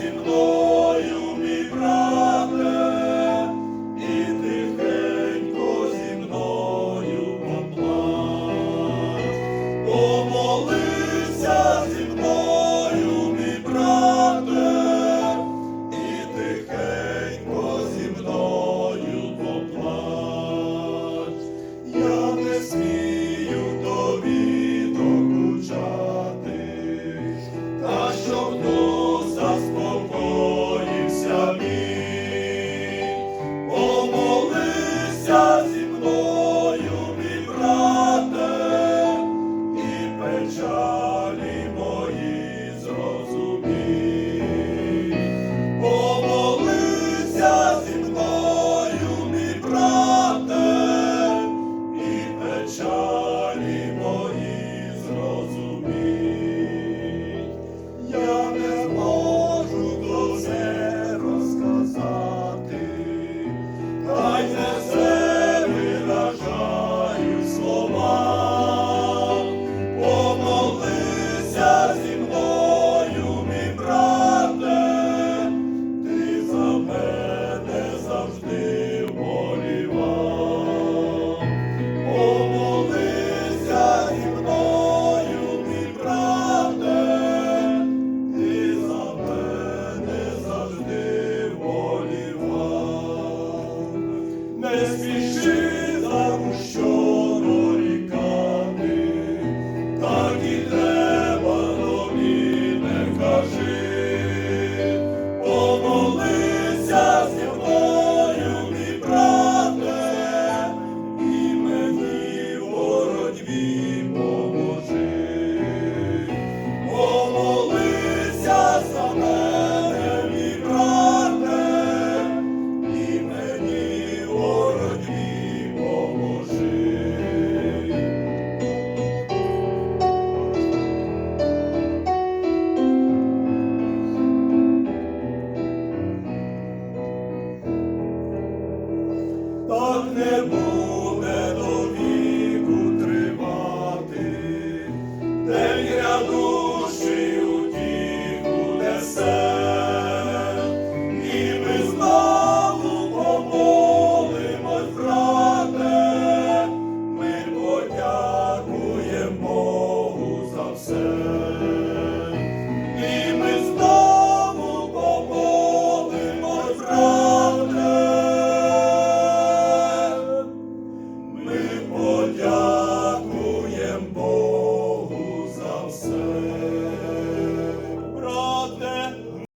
зі мною. не спіши там, що так і треба тобі кажи, помолися зі мною, мій брате, і мені боротьбі. Amen.